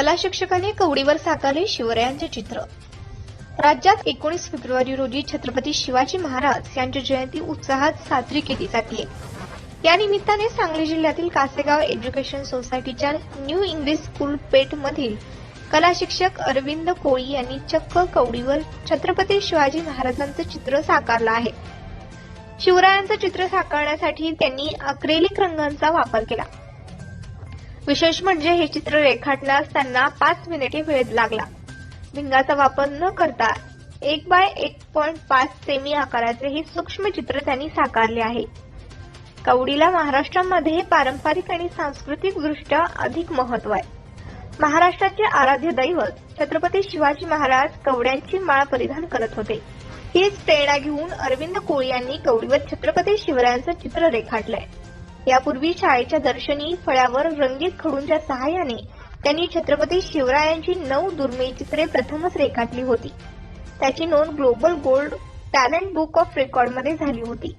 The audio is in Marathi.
कला शिक्षकाने कवडीवर साकारले शिवरायांचे चित्र. राज्यात एकोणीस फेब्रुवारी रोजी छत्रपती शिवाजी महाराज यांची जयंती उत्साहात साजरी केली जाते. या निमित्ताने सांगली जिल्ह्यातील कासेगाव एज्युकेशन सोसायटीच्या न्यू इंग्लिश स्कूल पेठ मधील कला शिक्षक अरविंद कोळी यांनी चक्क कवडीवर छत्रपती शिवाजी महाराजांचं चित्र साकारलं आहे. शिवरायांचं चित्र साकारण्यासाठी त्यांनी अक्रेलिक रंगांचा वापर केला. विशेष म्हणजे हे चित्र रेखाटण्यास त्यांना पाच मिनिटे वेळ लागला. भिंगाचा वापर न करता एक बाय एक पॉइंट पाच सेमी आकाराचे हे सूक्ष्म चित्र त्यांनी साकारले आहे. कवडीला महाराष्ट्रामध्ये पारंपरिक आणि सांस्कृतिक दृष्ट्या अधिक महत्त्व आहे. महाराष्ट्राचे आराध्य दैवत छत्रपती शिवाजी महाराज कवड्यांची माळ परिधान करत होते. हीच प्रेरणा घेऊन अरविंद कोळी यांनी कवडीवर छत्रपती शिवरायांचं चित्र रेखाटलंय. यापूर्वी शाळेच्या दर्शनी फळ्यावर रंगीत खडूंच्या सहाय्याने त्यांनी छत्रपती शिवरायांची नऊ दुर्मिळ चित्रे प्रथमच रेखाटली होती. त्याची नोंद global gold talent book of रेकॉर्डमध्ये झाली होती.